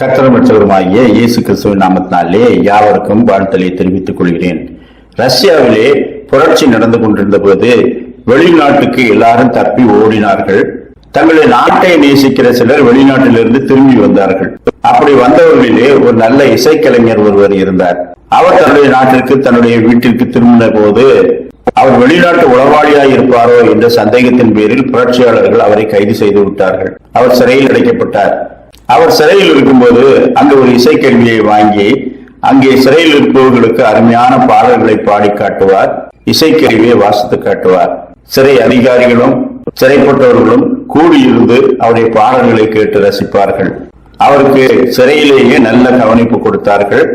கத்திரமற்றவருமாகிய இயேசு கிறிஸ்துவின் நாமத்தினாலே யாவருக்கும் வாழ்த்தலை தெரிவித்துக் கொள்கிறேன். ரஷ்யாவிலே புரட்சி நடந்து கொண்டிருந்த போது வெளிநாட்டுக்கு எல்லாரும் தப்பி ஓடினார்கள். தங்களுடைய நாட்டை நேசிக்கிற சிலர் வெளிநாட்டிலிருந்து திரும்பி வந்தார்கள். அப்படி வந்தவர்களிலே ஒரு நல்ல இசைக்கலைஞர் ஒருவர் இருந்தார். அவர் தன்னுடைய நாட்டிற்கு தன்னுடைய வீட்டிற்கு திரும்பின போது அவர் வெளிநாட்டு உளவாளியாய் இருப்பாரோ என்ற சந்தேகத்தின் பேரில் புரட்சியாளர்கள் அவரை கைது செய்து விட்டார்கள். அவர் சிறையில் அடைக்கப்பட்டார். அவர் சிறையில் இருக்கும்போது அங்கு ஒரு இசைக்கருவியை வாங்கி அங்கே சிறையில் இருப்பவர்களுக்கு அருமையான பாடல்களை பாடி காட்டுவார் இசைக்கருவியை வாசித்து காட்டுவார். சிறை அதிகாரிகளும் சிறைப்பட்டவர்களும் கூடியிருந்து அவருடைய பாடல்களை கேட்டு ரசிப்பார்கள். அவருக்கு சிறையிலேயே நல்ல கவனிப்பு கொடுத்தார்கள்.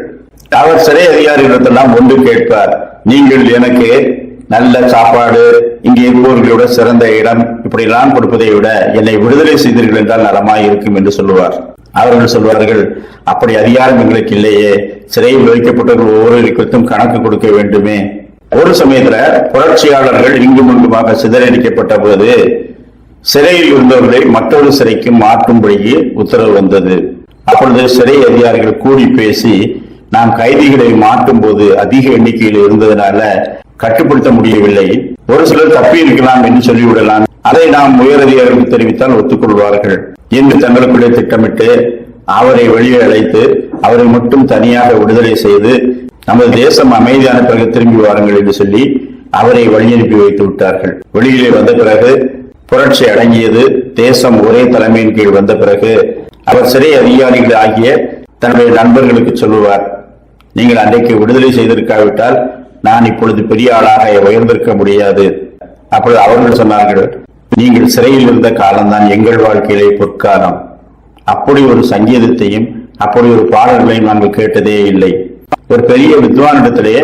அவர் சிறை அதிகாரிகளிடத்தெல்லாம் ஒன்று கேட்பார் நீங்கள் எனக்கு நல்ல சாப்பாடு இங்கே இருப்பவர்களோட சிறந்த இடம் இப்படி எல்லாம் கொடுப்பதை விட என்னை விடுதலை செய்தீர்கள் என்றால் நலமாய் இருக்கும் என்று சொல்லுவார். அவர்கள் சொல்வார்கள் அப்படி அதிகாரம் எங்களுக்கு இல்லையே சிறையில் வைக்கப்பட்டவர்கள் ஒவ்வொருவருக்கும் கணக்கு கொடுக்க வேண்டுமே. ஒரு சமயத்துல புரட்சியாளர்கள் இங்கும் இங்குமாக சிதறடிக்கப்பட்ட போது சிறையில் இருந்தவர்களை மற்றொரு சிறைக்கு மாற்றும்படி உத்தரவு வந்தது. அப்பொழுது சிறை அதிகாரிகள் கூடி பேசி நாம் கைதிகளை மாற்றும் போது அதிக எண்ணிக்கையில் இருந்ததுனால கட்டுப்படுத்த முடியவில்லை. ஒரு சிலர் தப்பி இருக்கலாம் என்று சொல்லிவிடலாம். அதை நாம் உயரதிகாரிக்கு தெரிவித்தால் ஒத்துக்கொள்வார்கள். என்று தங்களுக்குள்ளே திட்டமிட்டு அவரை வெளியே அழைத்து அவரை மட்டும் தனியாக விடுதலை செய்து நமது தேசம் அமைதியான பிறகு திரும்பி வாருங்கள் என்று சொல்லி அவரை வழியனுப்பி வைத்து விட்டார்கள். வெளியிலே வந்த பிறகு புரட்சி அடங்கியது தேசம் ஒரே தலைமையின் கீழ் வந்த பிறகு அவர் சிறை அதிகாரிகள் ஆகிய தன்னுடைய நண்பர்களுக்கு சொல்லுவார் நீங்கள் அன்றைக்கு விடுதலை செய்திருக்காவிட்டால் நான் இப்பொழுது பெரிய ஆளாக உயர்ந்திருக்க முடியாது. அப்பொழுது அவர்கள் சொன்னார்கள் நீங்கள் சிறையில் இருந்த காலம்தான் எங்கள் வாழ்க்கையிலே பொற்காலம். அப்படி ஒரு சங்கீதத்தையும் அப்படி ஒரு பாடல்களையும் நாங்கள் கேட்டதே இல்லை. ஒரு பெரிய வித்வானிடத்திலே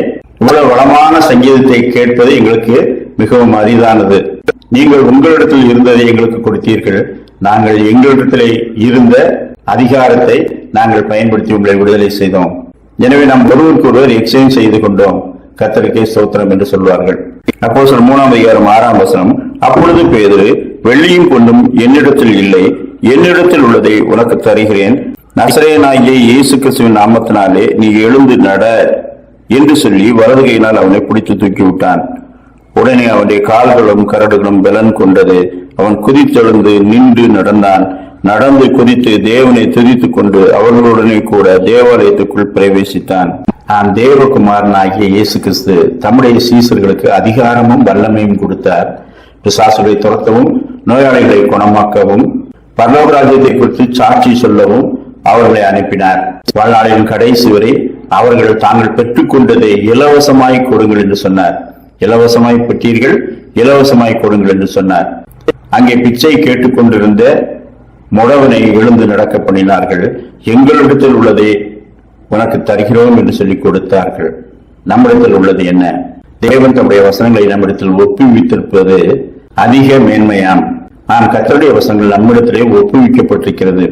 இவ்வளவு வளமான சங்கீதத்தை கேட்பது எங்களுக்கு மிகவும் அரிதானது. நீங்கள் உங்களிடத்தில் இருந்ததை எங்களுக்கு கொடுத்தீர்கள். நாங்கள் எங்களிடத்திலே இருந்த அதிகாரத்தை நாங்கள் பயன்படுத்தி உங்களை விடுதலை செய்தோம். எனவே நாம் ஒருவருக்கு ஒருவர் எக்ஸ்சேஞ்ச் செய்து கொண்டோம். கத்தருக்கே ஸ்தோத்திரம் என்று சொல்வார்கள் அப்போ சொல் மூணாம் அதிகாரம் ஆறாம் வசனம் அப்பொழுது பேதுரு வெள்ளியும் கொண்டும் என்னிடத்தில் இல்லை என்னிடத்தில் உள்ளதை உனக்கு தருகிறேன். நசரேனாகிய இயேசு கிறிஸ்துவின் நாமத்தினாலே நீ எழுந்து நட என்று சொல்லி வலது கையினால் அவனை பிடித்து தூக்கி விட்டான் உடனே அவனுடைய கால்களும் கரடுகளும் பலன் கொண்டது. அவன் குதித்தெழுந்து நின்று நடந்தான். நடந்து குதித்து தேவனை துதித்துக் கொண்டு அவர்களுடனே கூட தேவாலயத்துக்குள் பிரவேசித்தான். நான் தேவகுமாரனாகிய இயேசு கிறிஸ்து தம்முடைய சீசர்களுக்கு அதிகாரமும் வல்லமையும் கொடுத்தார். பிசாசுகளை துரத்தவும் நோயாளிகளை குணமாக்கவும் பரலோக ராஜ்யத்தை குறித்து சாட்சி சொல்லவும் அவர்களை அனுப்பினார். வாழ்நாளின் கடைசி வரை அவர்கள் தாங்கள் பெற்றுக்கொண்டதை இலவசமாய் கொடுங்கள் என்று சொன்னார். இலவசமாய் பெற்றீர்கள் இலவசமாய் கொடுங்கள் என்று சொன்னார். அங்கே பிச்சை கேட்டுக்கொண்டிருந்த முடவனை எழுந்து நடக்க பண்ணினார்கள். எங்களிடத்தில் உள்ளதை உனக்கு தருகிறோம் என்று சொல்லிக் கொடுத்தார்கள். நம்மிடத்தில் உள்ளது என்ன? தேவன் தம்முடைய வசனங்களை நம்மிடத்தில் ஒப்புவித்திருப்பது அதிக மேன்மையாம். ஆனால் கத்தருடைய வசனங்கள் நம்மிடத்திலே ஒப்புவிக்கப்பட்டிருக்கிறது.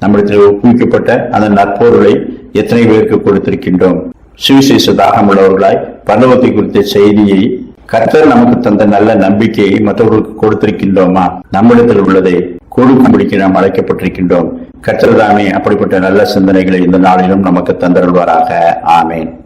நம்மிடத்தில் ஒப்புவிக்கப்பட்ட அந்த நற்பொருளை எத்தனை பேருக்கு கொடுத்திருக்கின்றோம்? சுவிசேஷ தாகமுள்ளவர்களாய் பல்லவத்தை குறித்த செய்தியை கர்த்தர் நமக்கு தந்த நல்ல நம்பிக்கையை மற்றவர்களுக்கு கொடுத்திருக்கின்றோமா? நம்மிடத்தில் உள்ளதே கொடுக்கும்படிக்கு நாம் அழைக்கப்பட்டிருக்கின்றோம். கர்த்தர் அப்படிப்பட்ட நல்ல சிந்தனைகளை இந்த நாளிலும் நமக்கு தந்தருள்வாராக. ஆமேன்.